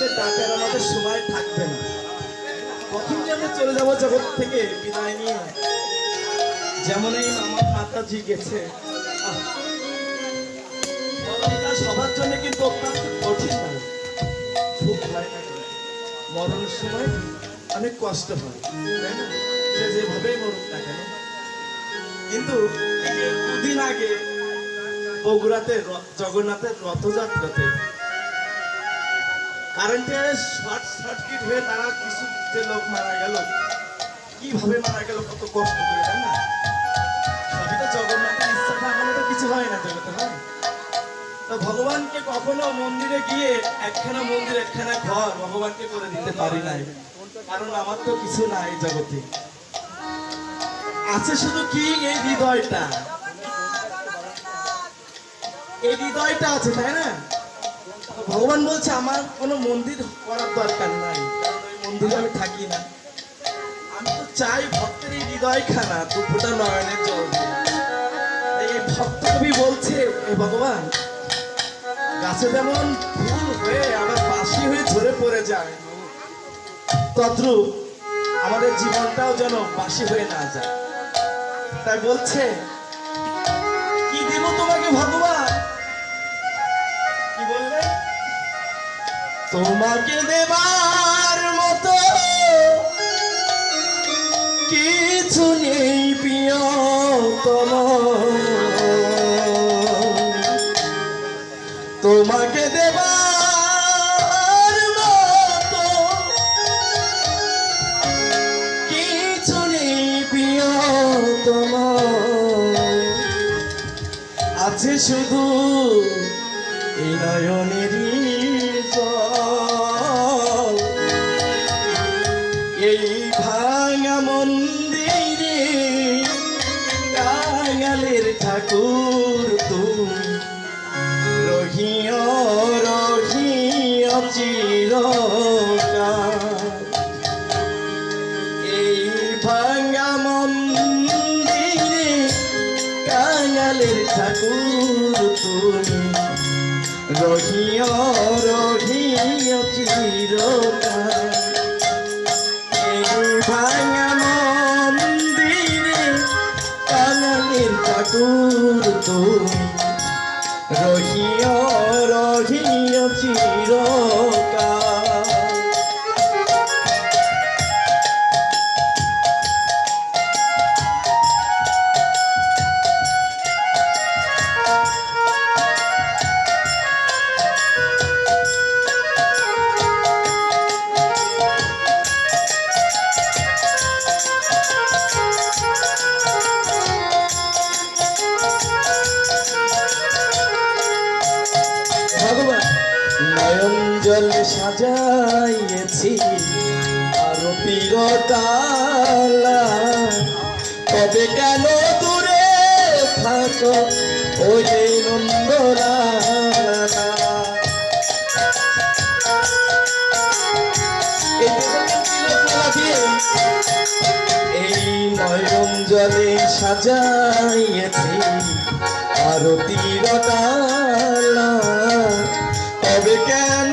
যে ডাকার আমাদের সময় থাকবে না। কখন যে আমরা চলে যাব জগৎ থেকে বিদায় নিয়ে। যেমন এই আমার মাতাজি গেছে। সবার জন্য কিন্তু অত্যন্ত কঠিন না খুব ভয় মরণের সময় অনেক কষ্ট হয় যে যেভাবেই মরুক না কেন। কিন্তু দুদিন আগে বগুড়াতে জগন্নাথের রথযাত্রাতে কারেন্টের শর্ট সার্কিট হয়ে তারা কিছু যে লোক মারা গেল, কীভাবে মারা গেল কত কষ্ট করে, তাই না? সবই তো জগন্নাথের ইচ্ছা না তো কিছু হয় না, জগতে হয়। তো ভগবানকে কখনো মন্দিরে গিয়ে একখানা মন্দির, একখানা ঘর ভগবানকে করে দিতে পারি নাই। কারণ আমার তো কিছু নাই জগতে। আছে শুধু কি এই হৃদয়টা? এই হৃদয়টা আছে, তাই না? ভগবান বলছে, আমার কোনো মন্দির করার দরকার নাই। মন্দিরে আমি থাকি না। আমি তো চাই ভক্তের এই হৃদয়খানা দুপুরটা নয়নের জল দিয়ে। এই ভক্ত কবি বলছে ভগবান, গাছে যেমন ফুল হয়ে আবার বাসি হয়ে ঝরে পড়ে যায়, তদ্রুপ আমাদের জীবনটাও যেন বাসি হয়ে না যায়। তাই বলছে তোমাকে দেবার মতো কিছু নেই পিয় তোমাকে এই ভাঙা মন্দিরে কাঙালের ঠাকুর তুমি। রহিয় রহিয় চিরকাল। এই ভাঙা মন্দিরে কাঙালের ঠাকুর তুমি। রহিয় চিরকাল। এই ভাঙা মন্দিরে কাঙালের ঠাকুর তুমি রহিয় রহিয় চিরকাল নয়ন জল সাজাইয়েছি আরও পিরতালা। তবে কেন দূরে থাকো ওই যে নন্দলালা এই নয়ন জলে সাজাইয়েছি আরতি রটালা তবে কেন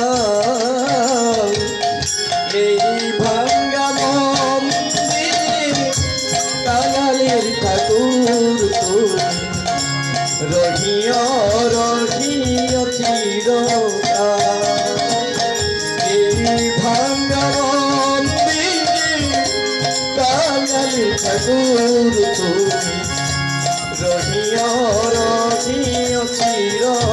ঠাকুর তুমি রহিয় রহিয় চিরকাল। এই ভাঙ্গা মন্দিরে ঠাকুর তুমি। রহিয় রহিয় চিরকাল।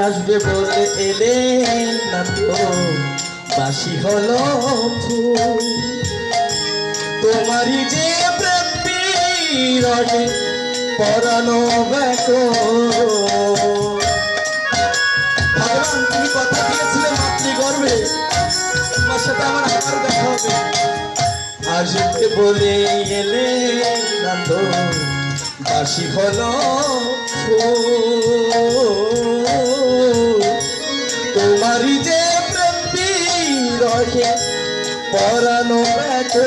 আসবে বলে এলে না তো। বাসি হলো ফুল। তোমারই যে প্রেমটি রহে পরানো ব্যাকো ভগবান, তুমি কথা দিয়েছিলে মাতৃগর্ভে। তোমার সাথে আমার আবার দেখা হবে। বলে এলে না তো। বাসি হল। তোমারই যে প্রেমটি রহে পরানো দেখা